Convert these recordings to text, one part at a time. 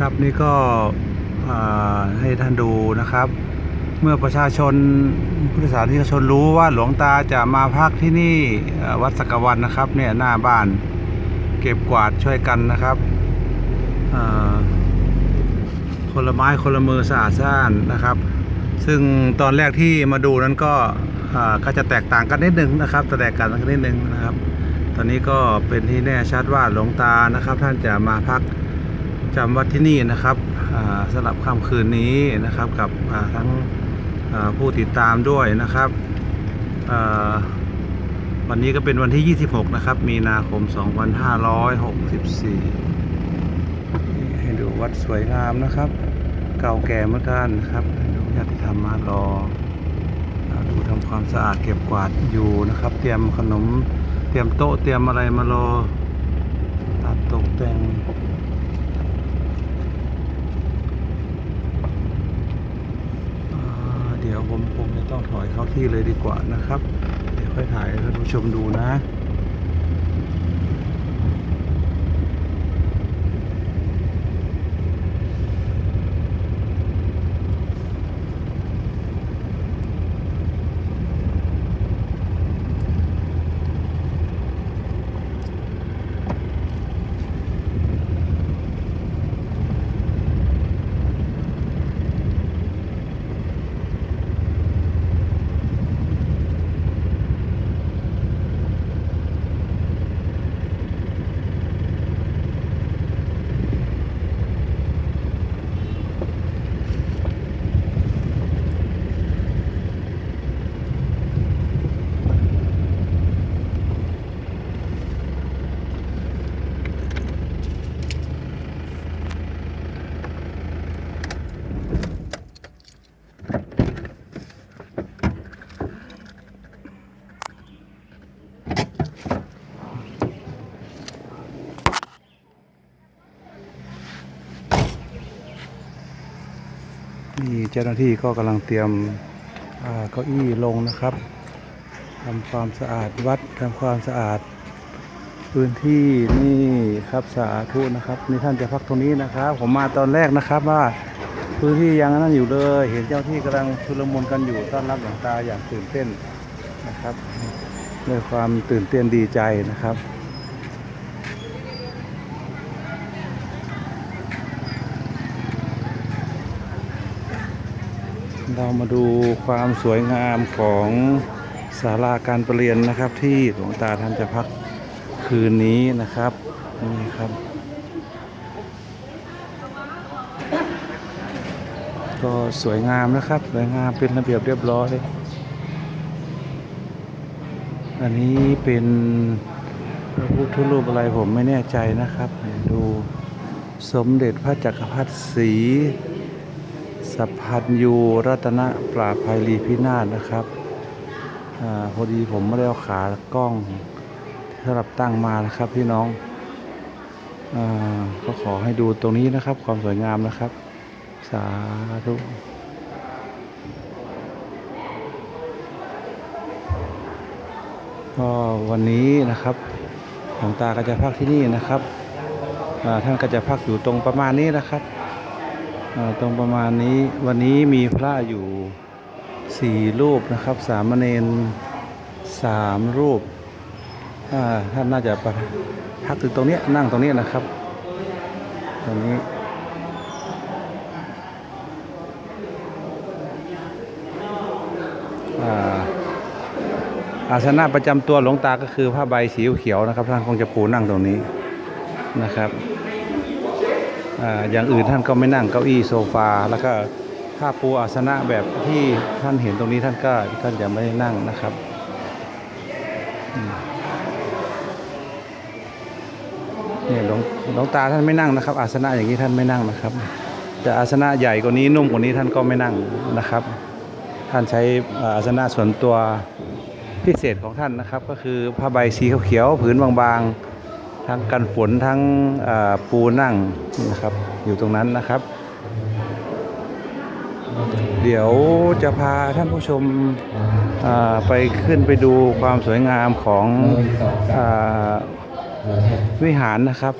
ครับนี่ก็ให้ท่านดูนะครับ เมื่อประชาชนพุทธศาสนิกชนรู้ว่าหลวงตาจะมาพักที่นี่วัดสักวันนะครับเนี่ยหน้าบ้านเก็บกวาดช่วยกันนะครับอ่าคนละไม้คนละมือสะอาดสะอ้านนะครับ ซึ่งตอนแรกที่มาดูนั้นก็อาก็จะแตกต่างกันนิดนึงนะครับแตกต่างกันนิดนึงนะครับ ตอนนี้ก็เป็นที่แน่ชัดว่าหลวงตานะครับ ท่านจะมาพัก จำวัดที่นี่นะครับสำหรับค่ำคืนนี้นะครับกับทั้งผู้ติดตามด้วยนะครับวันนี้ก็เป็นวันที่ 26 นะครับ มีนาคม 2564 ให้ดูวัดสวยงามนะครับ เก่าแก่เหมือนกันนะครับดูญาติธรรมมารอ ดูทำความสะอาดเก็บกวาดอยู่นะครับ เตรียมขนม เตรียมโต๊ะ เตรียมอะไรมารอตัดตกแต่งอ่าเดี๋ยว ผมคงจะต้องถอยเข้าที่เลยดีกว่านะครับ เดี๋ยวค่อยถ่ายให้ท่านผู้ชมดูนะ นี่เจ้าหน้าที่ก็กำลังเตรียมเก้าอี้ลงนะครับทำความสะอาดวัดทำความสะอาด พื้นที่นี่ครับสาธุนะครับนี่ท่านจะพักตรงนี้นะครับ ผมมาตอนแรกนะครับว่าพื้นที่ยังนั่นอยู่เลย เห็นเจ้าที่กำลังชุลมุนกันอยู่ต้อนรับหลวงตาอย่างตื่นเต้นนะครับด้วยความตื่นเต้นดีใจนะครับ เรามาดูความสวยงามของศาลาการประเรียนนะครับ ที่หลวงตาท่านจะพักคืนนี้นะครับนี่ครับ ก็สวยงามนะครับสวยงามเป็นระเบียบเรียบร้อย อันนี้เป็นพระพุทธรูปอะไรผมไม่แน่ใจนะครับ ดูสมเด็จพระจักรพรรดิศรี สัพพัญยูรัตนปราภัยรีพินาศนะครับอาพอดีผมไม่ได้เอาขากล้องสำหรับตั้งมานะครับพี่น้องอาก็ขอให้ดูตรงนี้นะครับ ความสวยงามนะครับ สาธุก็วันนี้นะครับหลวงตาก็จะพักที่นี่นะครับท่านก็จะพักอยู่ตรงประมาณนี้นะครับ ตรงประมาณนี้วันนี้มีพระอยู่สี่รูปนะครับ สามเณรสามรูปอ่าท่านน่าจะปพักถึงตรงนี้นั่งตรงนี้นะครับ ตรงนี้อาสนะประจำตัวหลวงตาก็คือผ้าใบสีเขียวนะครับท่านคงจะปูนั่งตรงนี้นะครับ อย่างอื่นท่านก็ไม่นั่งเก้าอี้โซฟา แล้วก็ผ้าปูอาสนะแบบที่ท่านเห็นตรงนี้ท่านก็ท่านจะไม่ได้นั่งนะครับเนี่ยหลวงหลวงตาท่านไม่นั่งนะครับ อาสนะอย่างนี้ท่านไม่นั่งนะครับจะอาสนะใหญ่กว่านี้นุ่มกว่านี้ท่านก็ไม่นั่งนะครับ ท่านใช้อาสนะส่วนตัวพิเศษของท่านนะครับ ก็คือผ้าใบสีเขียวผืนบางๆ ทั้งกันฝนทั้งอ่าปูนั่งนะครับ อยู่ตรงนั้นนะครับ เดี๋ยวจะพาท่านผู้ชมอ่าไปขึ้นไปดูความสวยงามของอาวิหารนะครับ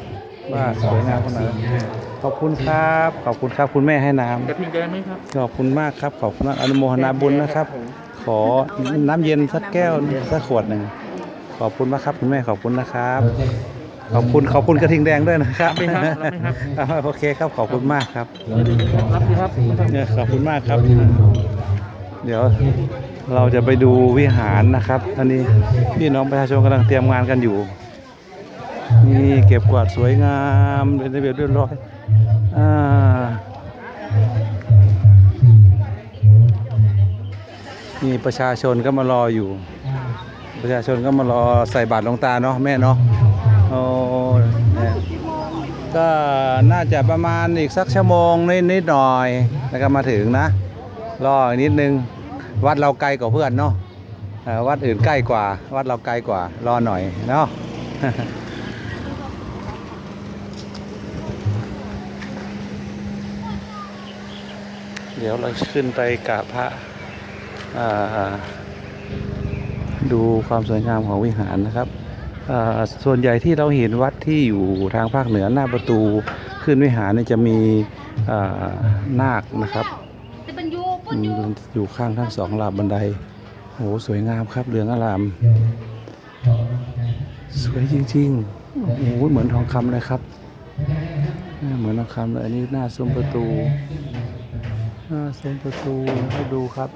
ว่าสวยงามขนาดไหนขอบคุณครับ ขอบคุณครับคุณแม่ให้น้กระทิงแดงไหมครับำขอบคุณมากครับขอบคุณมากอนุโมทนาบุญนะครับ ขอน้ำเย็นสักแก้วสักขวดหนึ่งขอบคุณมากครับคุณแม่ขอบคุณนะครับ ขอบคุณขอบคุณกระทิงแดงด้วยนะครับรับไหมครับรับไหมครับอ่าโอเคครับขอบคุณมากครับรับสิครับเนี่ยขอบคุณมากครับ เดี๋ยวเราจะไปดูวิหารนะครับตอนนี้พี่น้องประชาชนกำลังเตรียมงานกันอยู่นี่เก็บกวาดสวยงามเป็นระเบียบเรียบร้อยอ่านี่ประชาชนก็มารออยู่ ประชาชนก็มารอใส่บาตรหลวงตาเนาะแม่เนาะ โอ้เนี่ยก็น่าจะประมาณอีกสักชั่วโมงนิดนิดหน่อย แล้วก็มาถึงนะ รออีกนิดนึง วัดเราไกลกว่าเพื่อนเนาะวัดอื่นใกล้กว่า วัดเราไกลกว่า รอหน่อยเนาะเดี๋ยวเราขึ้นไปกราบพระดูความสวยงามของวิหารนะครับ ส่วนใหญ่ที่เราเห็นวัดที่อยู่ทางภาคเหนือหน้าประตูขึ้นวิหารเนี่ยจะมีอ่านาคนะครับจะเป็นยูปุ่อืนยูมอยู่ข้างทั้งสองหลาบบันไดโหสวยงามครับเรืองอาราม สวยจริงๆโอ้โหเหมือนทองคำเลยครับเออเหมือนทองคำเลยอันนี้หน้าซุ้มประตูหน้าซุ้มประตูให้ดูครับ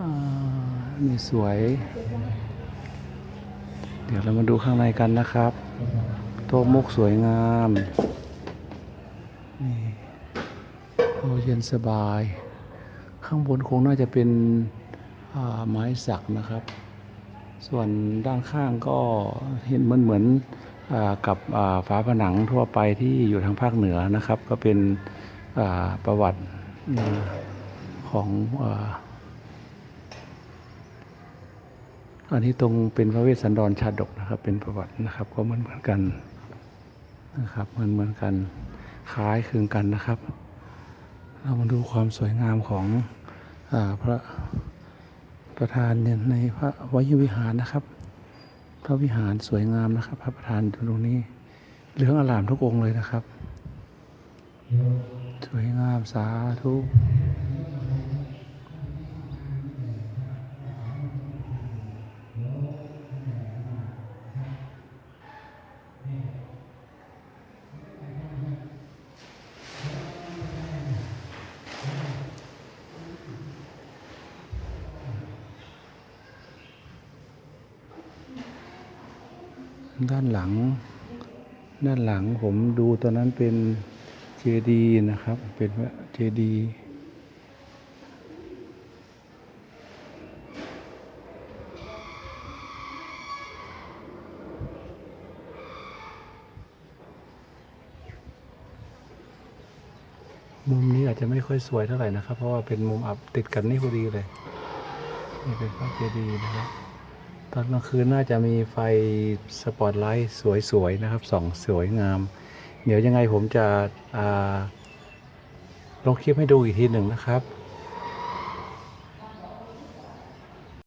อ่านี่สวย เดี๋ยวเรามาดูข้างในกันนะครับโต๊ะมุกสวยงามนี่โอ้เย็นสบาย ข้างบนคงน่าจะเป็นไม้สักนะครับ ส่วนด้านข้างก็เห็นเหมือนเหมือนอกับอ่าฝาผนังทั่วไปที่อยู่ทางภาคเหนือนะครับ ก็เป็นประวัติอของ อันนี้ตรงเป็นพระเวสสันดรชาดกนะครับ เป็นประวัตินะครับ ก็เหมือนเหมือนกันนะครับเหมือนเหมือนกันคล้ายคลึงกันนะครับ เรามาดูความสวยงามของอพระประธานเนี่ยในพระวยวิหารนะครับ พระวิหารสวยงามนะครับ พระประธานตรงนี้เหลืองอลามทุกองค์เลยนะครับ สวยงามสาธุ ด้านหลัง ด้านหลังผมดูตอนนั้นเป็นเจดีนะครับ เป็นเจดีมุมนี้อาจจะไม่ค่อยสวยเท่าไหร่นะครับ เพราะว่าเป็นมุมอับติดกันนี่พอดีเลย นี่เป็นพระเจดีย์นะครับ ตอนกลางคืนน่าจะมีไฟสปอตไลท์สวยๆนะครับส่องสวยงาม เดี๋ยวยังไงผมจะอ่าลงคลิปให้ดูอีกทีหนึ่งนะครับ